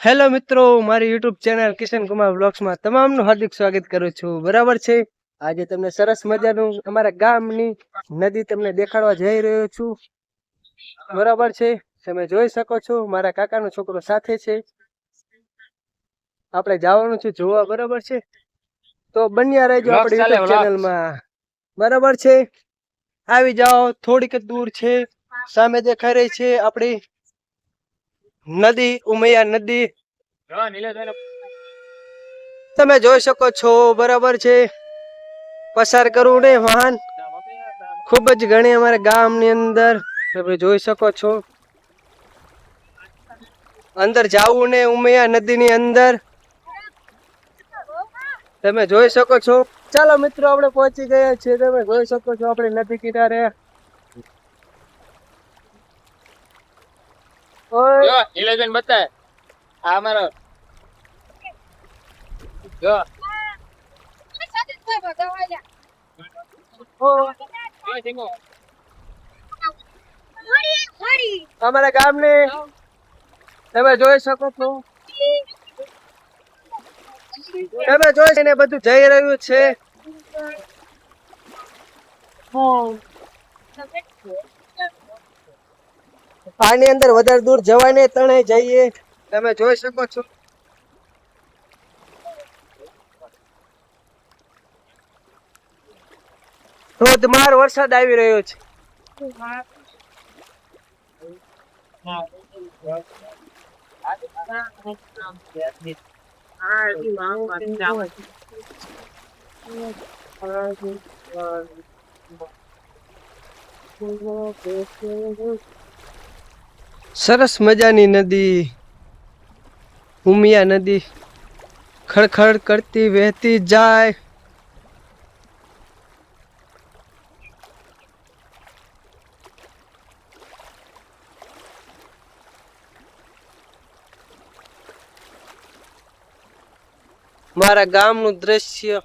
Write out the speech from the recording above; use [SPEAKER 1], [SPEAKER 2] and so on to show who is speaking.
[SPEAKER 1] Hello મિત્રો મારી YouTube channel Kishan Kumar બ્લોગ્સમાં તમામનું હાર્દિક સ્વાગત કરું છું. બરાબર છે? આજે તમને સરસ મજાનું અમારા ગામની નદી તમને દેખાડવા જઈ રહ્યો છું. બરાબર છે? તમે જોઈ શકો છો મારા કાકાનો છોકરો સાથે છે. આપણે જવાનું છે જોવા બરાબર છે? તો બન્યા રહેજો આપણી યુટ્યુબ ચેનલમાં બરાબર છે? આવી જાઓ થોડીક દૂર છે. સામે દેખાઈ રહી છે આપણી નદી ઉમૈયા નદી. તમે જોઈ શકો છો બરાબર છે. પસાર કરવું ને વાહન ખૂબ જ ઘણી અમારા ગામની અંદર તમે જોઈ શકો છો. અંદર જાવું ને ઉમૈયા નદીની અંદર. તમે જોઈ શકો છો. ચાલો મિત્રો આપણે પહોંચી ગયા છીએ. તમે જોઈ શકો છો આપણે નદી કિનારે. ઓય.
[SPEAKER 2] ઇલેવન બતાય. આ મારો જો. અમારા ગામને તમે જોઈ શકો છો. તમે જોઈ છે ને બધું જઈ રહ્યું છે. આની અંદર વધારે દૂર જવાય નહીં તણે જઈએ. તમે જોઈ શકો છો. ધોધમાર વરસાદ આવી રહ્યો છે. સરસ મજાની નદી ઉમિયા નદી ખડખડ કરતી વહેતી જાય. મારા ગામનું દ્રશ્ય